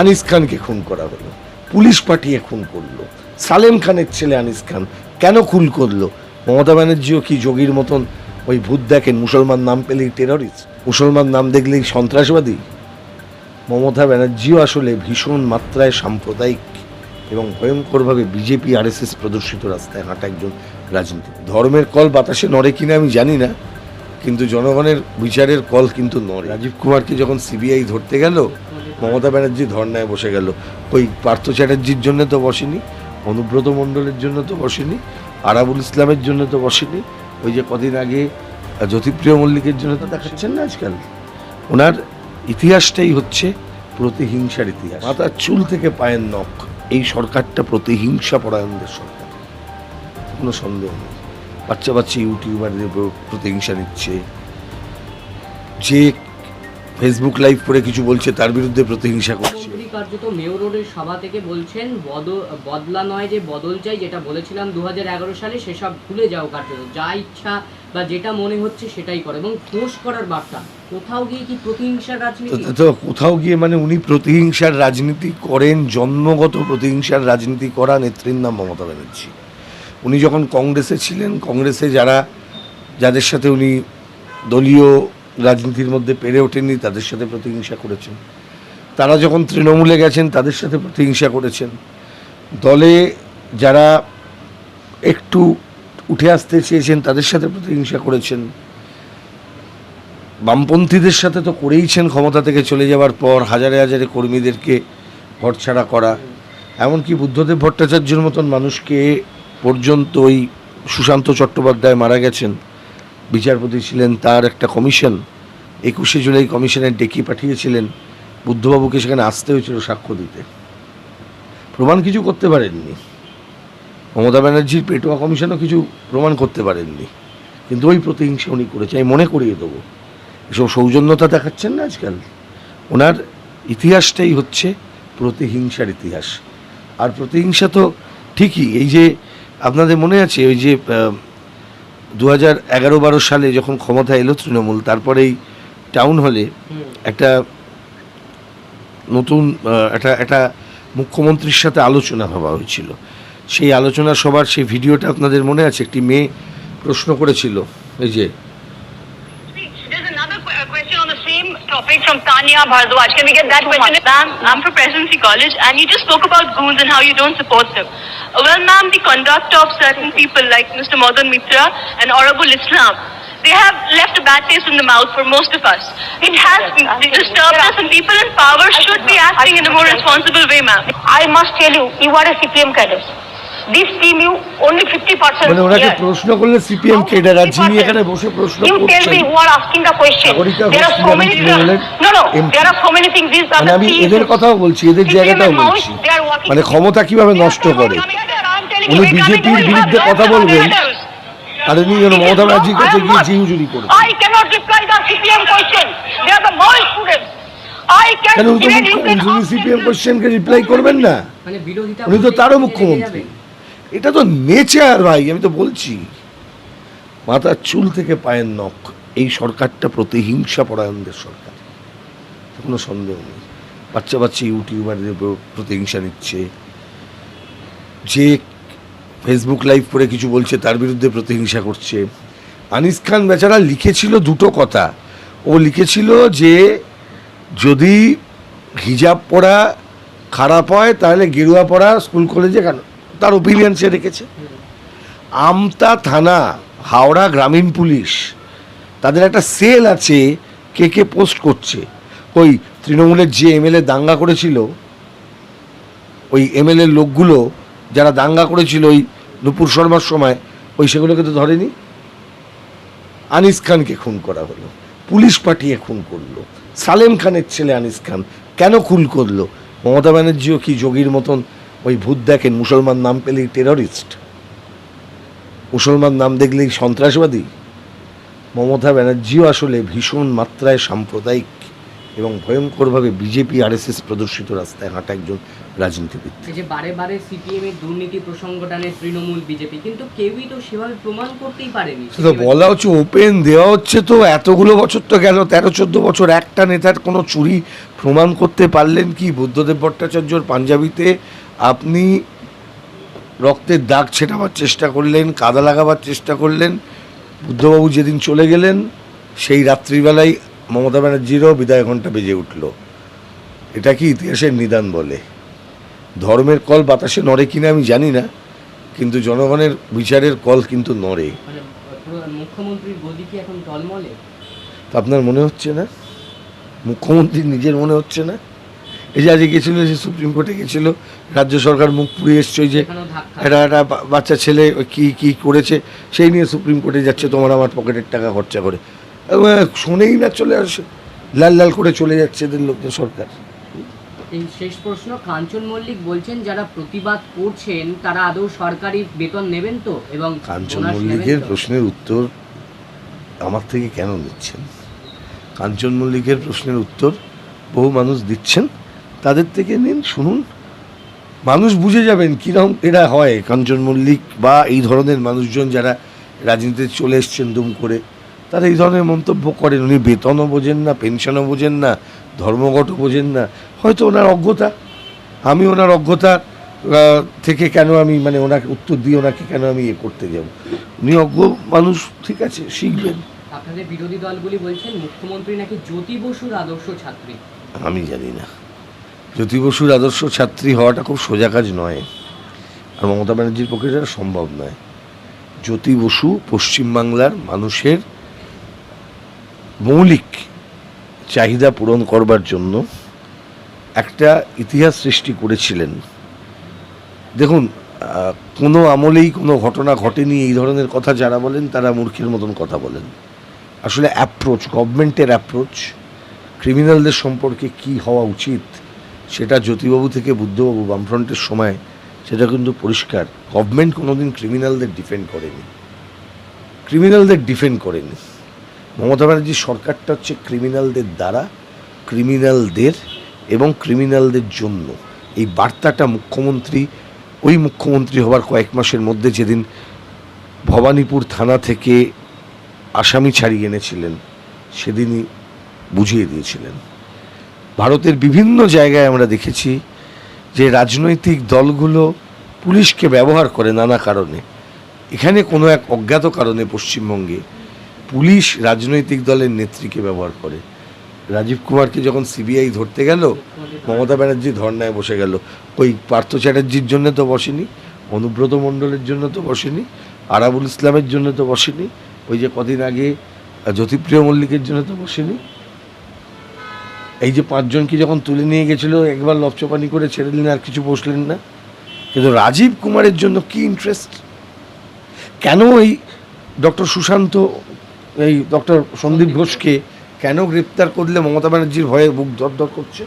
আনিস খানকে খুন করা হলো। পুলিশ পাঠিয়ে খুন করল। সালেম খানের ছেলে আনিস খান কেন খুন করল? মমতা ব্যানার্জিও কি যোগীর মতন ওই ভূত দেখেন মুসলমান নাম পেলেই টেররিস্ট মুসলমান নাম দেখলেই সন্ত্রাসবাদী? মমতা ব্যানার্জিও আসলে ভীষণ মাত্রায় সাম্প্রদায়িক এবং ভয়ঙ্করভাবে বিজেপি, আরএসএস প্রদর্শিত রাস্তায় হাঁটা একজন রাজনীতি ধর্মের কল বাতাসে নড়ে কিনা আমি জানি না, কিন্তু জনগণের বিচারের কল কিন্তু নড়ে। রাজীব কুমারকে যখন সিবিআই ধরতে গেল মমতা ব্যানার্জি ধর্নায় বসে গেল। ওই পার্থ চ্যাটার্জির জন্য তো বসেনি, অনুব্রত মণ্ডলের জন্য তো বসেনি, আরাবুল ইসলামের জন্য তো বসেনি, ওই যে কদিন আগে জ্যোতিপ্রিয় মল্লিকের জন্য তো দেখাচ্ছেন না আজকাল। ওনার ইতিহাসটাই হচ্ছে প্রতিহিংসার ইতিহাস। মাথার চুল থেকে পায়ের নখ, এই সরকারটা প্রতিহিংসা পরায়ণদের সরকার। কোনো সন্দেহ নেই। বাচ্চা বাচ্চা ইউটিউবারদের প্রতিহিংসা নিচ্ছে। যে ফেসবুক লাইভ করে কিছু বলছে তার বিরুদ্ধে প্রতিহিংসা করছে। কার্যত মেয়র রোডের সভা থেকে বলছেন বদ- বদলা নয় যে বদল চাই যেটা বলেছিলাম দু হাজার এগারো সালে সেসব ভুলে যাও কার্যত। যা ইচ্ছা বা যেটা মনে হচ্ছে সেটাই করে। এবং ফোঁস করার বার্তা কোথাও গিয়ে কি প্রতিহিংসার রাজনীতি? তো কোথাও গিয়ে মানে উনি প্রতিহিংসার রাজনীতি করেন জন্মগত প্রতিহিংসার রাজনীতি করা নেত্রীর নাম মমতা ব্যানার্জি। উনি যখন কংগ্রেসে ছিলেন কংগ্রেসে যারা যাদের সাথে উনি দলীয় রাজনীতির মধ্যে পেরে ওঠেননি, তাদের সাথে প্রতিহিংসা করেছেন। তারা যখন তৃণমূলে গেছেন, তাদের সাথে প্রতিহিংসা করেছেন। দলে যারা একটু উঠে আসতে চেয়েছেন, তাদের সাথে প্রতিহিংসা করেছেন। বামপন্থীদের সাথে তো করেইছেন ক্ষমতা থেকে চলে যাওয়ার পর, হাজারে হাজারে কর্মীদেরকে ঘরছাড়া করা। এমনকি বুদ্ধদেব ভট্টাচার্যের মতন মানুষকে পর্যন্ত ওই সুশান্ত চট্টোপাধ্যায় মারা গেছেন। বিচারপতি ছিলেন তার একটা কমিশন। একুশে জুলাই কমিশনের ডেকে পাঠিয়েছিলেন। বুদ্ধবাবুকে সেখানে আসতে হয়েছিল সাক্ষ্য দিতে। প্রমাণ কিছু করতে পারেননি। মমতা ব্যানার্জির পেটোয়া কমিশনও কিছু প্রমাণ করতে পারেননি। কিন্তু ওই প্রতিহিংসা উনি করেছে, আমি মনে করিয়ে দেবো। এসব সৌজন্যতা দেখাচ্ছেন না আজকাল। ওনার ইতিহাসটাই হচ্ছে প্রতিহিংসার ইতিহাস। আর প্রতিহিংসা তো ঠিকই, এই যে আপনাদের মনে আছে, ওই যে দু হাজার এগারো বারো সালে যখন ক্ষমতা এলো তৃণমূল, তারপরেই টাউন হলে একটা নতুন একটা একটা মুখ্যমন্ত্রীর সাথে আলোচনা হওয়া হয়েছিল। সেই আলোচনা সবার সেই ভিডিওটা আপনাদের মনে আছে? একটি মেয়ে প্রশ্ন করেছিল, এই যে from Bhardwaj. Can we get that question? Ma'am, I'm from Presidency College and you just spoke about goons and how you don't support them. Well, ma'am, the conduct of certain people like Mr. Madan Mitra and Orabul Islam, they have left a bad taste in the mouth for most of us. It has disturbed us and people in power should be acting in a more responsible way, ma'am. I must tell you, you are a CPM cadre. মানে ওনাকে প্রশ্ন করলে CPM ক্রেডাররা যিনি এখানে বসে প্রশ্ন আমি মানে এদের কথাও বলছি এদের জায়গাটাও মানে ক্ষমতা কীভাবে নষ্ট করে? বিজেপির বিরুদ্ধে কথা বলবেন। আর উনি যেন মমতা ব্যানার্জির কাছে গিয়ে জিহুজুরি সিপিএম কোশ্চেনকে রিপ্লাই করবেন না? উনি তো তারও মুখ্যমন্ত্রী। এটা তো নেচার ভাই, আমি তো বলছি। মাথার চুল থেকে পায়ের নখ, এই সরকারটা প্রতিহিংসা পরায়ণদের সরকার। কোনো সন্দেহ নেই। বাচ্চা বাচ্চা ইউটিউবারদের প্রতিহিংসা নিচ্ছে। যে ফেসবুক লাইভ করে কিছু বলছে, তার বিরুদ্ধে প্রতিহিংসা করছে। আনিস খান বেচারা লিখেছিল দুটো কথা। ও লিখেছিল যে, যদি হিজাব পরা খারাপ হয়, তাহলে গেরুয়া পড়া স্কুল কলেজে কেন তার ওপিনিয়ন সে রেখেছে। আমতা থানা, হাওড়া গ্রামীণ পুলিশ, তাদের একটা সেল আছে, কে কে পোস্ট করছে। ওই তৃণমূলের যে এমএলএ দাঙ্গা করেছিল, ওই এমএলএ লোকগুলো, যারা দাঙ্গা করেছিল ওই নুপুর শর্মার সময়, ওই সেগুলোকে তো ধরেনি? আনিস খানকে খুন করা হলো, পুলিশ পাঠিয়ে খুন করল, সালেম খানের ছেলে আনিস খান কেন খুন করল? মমতা ব্যানার্জিও কি যোগীর মতন ওই ভূত দেখেন মুসলমান নাম পেলেই টেররিস্ট মুসলমান নাম দেখলেই সন্ত্রাসবাদী। মমতা ব্যানার্জিও আসলে ভীষণ মাত্রায় সাম্প্রদায়িক এবং ভয়ঙ্করভাবে বিজেপি আরএসএস প্রদর্শিত রাস্তায় হাঁটা একজন রাজনীতিবিদ। যে বারে বারে সিপিএম এর দুর্নীতি প্রসঙ্গ টানে তৃণমূল বিজেপি কিন্তু কেউই তো সেভাবে প্রমাণ করতেই পারেনি। তো বলা হচ্ছে ওপেন দেওয়া হচ্ছে তো এতগুলো বছর তো গেল তেরো চোদ্দ বছর একটা নেতার কোনো চুরি প্রমাণ করতে পারলেন কি? বুদ্ধদেব ভট্টাচার্যর পাঞ্জাবিতে আপনি রক্তের দাগ ছেটাবার চেষ্টা করলেন কাদা লাগাবার চেষ্টা করলেন বুদ্ধবাবু যেদিন চলে গেলেন সেই রাত্রিবেলায় মমতা ব্যানার্জিরও বিদায় ঘণ্টা বেজে উঠল। এটা কি ইতিহাসের নিদান বলে? ধর্মের কল বাতাসে নড়ে কিনা আমি জানি না কিন্তু জনগণের বিচারের কল কিন্তু নড়ে। মানে আপনার মনে হচ্ছে না? মুখ্যমন্ত্রী নিজের মনে হচ্ছে না? এই যে আজকে গেছিল যে সুপ্রিম কোর্টে গেছিল রাজ্য সরকার মুখ পুড়িয়ে এসছে যে ধাক্কা। একটা বাচ্চা ছেলে কি কি করেছে সেই নিয়ে সুপ্রিম কোর্টে যাচ্ছে তোমার আমার পকেটের টাকা খরচা করে। শোনেই না চলে আসে লাল লাল করে চলে যাচ্ছে এদের লোকজন সরকার। শেষ প্রশ্ন কাঞ্চন মল্লিক বলছেন যারা প্রতিবাদ করছেন তারা আদৌ সরকারি বেতন নেবেন তো? এবং কাঞ্চন মল্লিকের প্রশ্নের উত্তর আমার থেকে কেন নিচ্ছেন? কাঞ্চন মল্লিকের প্রশ্নের উত্তর বহু মানুষ দিচ্ছেন। তাদের থেকে নিন শুনুন। মানুষ বুঝে যাবেন কীরকম এরা হয় কাঞ্চন মল্লিক বা এই ধরনের মানুষজন যারা রাজনীতিতে চলে এসছেন দুম করে তারা এই ধরনের মন্তব্য করেন। উনি বেতনও বোঝেন না পেনশনও বোঝেন না ধর্মঘটও বোঝেন না। হয়তো ওনার অজ্ঞতা। আমি ওনার অজ্ঞতা থেকে কেন আমি মানে ওনাকে উত্তর দিয়ে ওনাকে কেন আমি ইয়ে করতে যাব? উনি অজ্ঞ মানুষ ঠিক আছে শিখবেন। আপনাদের বিরোধী দলগুলি বলছেন মুখ্যমন্ত্রী নাকি জ্যোতি বসুর আদর্শ ছাত্রী। আমি জানি না। জ্যোতি বসুর আদর্শ ছাত্রী হওয়াটা খুব সোজা কাজ নয়। আর মমতা ব্যানার্জির পক্ষে সেটা সম্ভব নয়। জ্যোতি বসু পশ্চিমবাংলার মানুষের মৌলিক চাহিদা পূরণ করবার জন্য একটা ইতিহাস সৃষ্টি করেছিলেন। দেখুন কোনো আমলেই কোনো ঘটনা ঘটেনি, এই ধরনের কথা যারা বলেন, তারা মূর্খের মতন কথা বলেন। আসলে অ্যাপ্রোচ গভর্নমেন্টের অ্যাপ্রোচ ক্রিমিনালদের সম্পর্কে কি হওয়া উচিত সেটা জ্যোতিবাবু থেকে বুদ্ধবাবু বামফ্রন্টের সময় সেটা কিন্তু পরিষ্কার। গভর্নমেন্ট কোনোদিন ক্রিমিনালদের ডিফেন্ড করেনি। ক্রিমিনালদের ডিফেন্ড করেনি। মমতা ব্যানার্জির সরকারটা হচ্ছে ক্রিমিনালদের দ্বারা, ক্রিমিনালদের এবং ক্রিমিনালদের জন্য। এই বার্তাটা মুখ্যমন্ত্রী, ওই মুখ্যমন্ত্রী হবার কয়েক মাসের মধ্যে যেদিন ভবানীপুর থানা থেকে আসামি ছাড়িয়ে এনেছিলেন, সেদিনই বুঝিয়ে দিয়েছিলেন। ভারতের বিভিন্ন জায়গায় আমরা দেখেছি যে রাজনৈতিক দলগুলো পুলিশকে ব্যবহার করে নানা কারণে। এখানে কোনো এক অজ্ঞাত কারণে পশ্চিমবঙ্গে পুলিশ রাজনৈতিক দলের নেত্রীকে ব্যবহার করে। রাজীব কুমারকে যখন সিবিআই ধরতে গেল, মমতা ব্যানার্জি ধর্নায় বসে গেল। ওই পার্থ চ্যাটার্জির জন্য তো বসেনি, অনুব্রত মণ্ডলের জন্য তো বসেনি, আরাবুল ইসলামের জন্য তো বসেনি, ওই যে কদিন আগে জ্যোতিপ্রিয় মল্লিকের জন্য তো বসেনি। এই যে পাঁচজনকে যখন তুলে নিয়ে গেছিল, একবার লপচপানি করে ছেড়ে দিলেন, আর কিছু বসলেন না? কিন্তু রাজীব কুমারের জন্য কি ইন্টারেস্ট কেন এই ডক্টর সুশান্ত, এই ডক্টর সন্দীপ ঘোষকে কেন গ্রেপ্তার করলে মমতা ব্যানার্জির ভয়ে বুক দর করছে?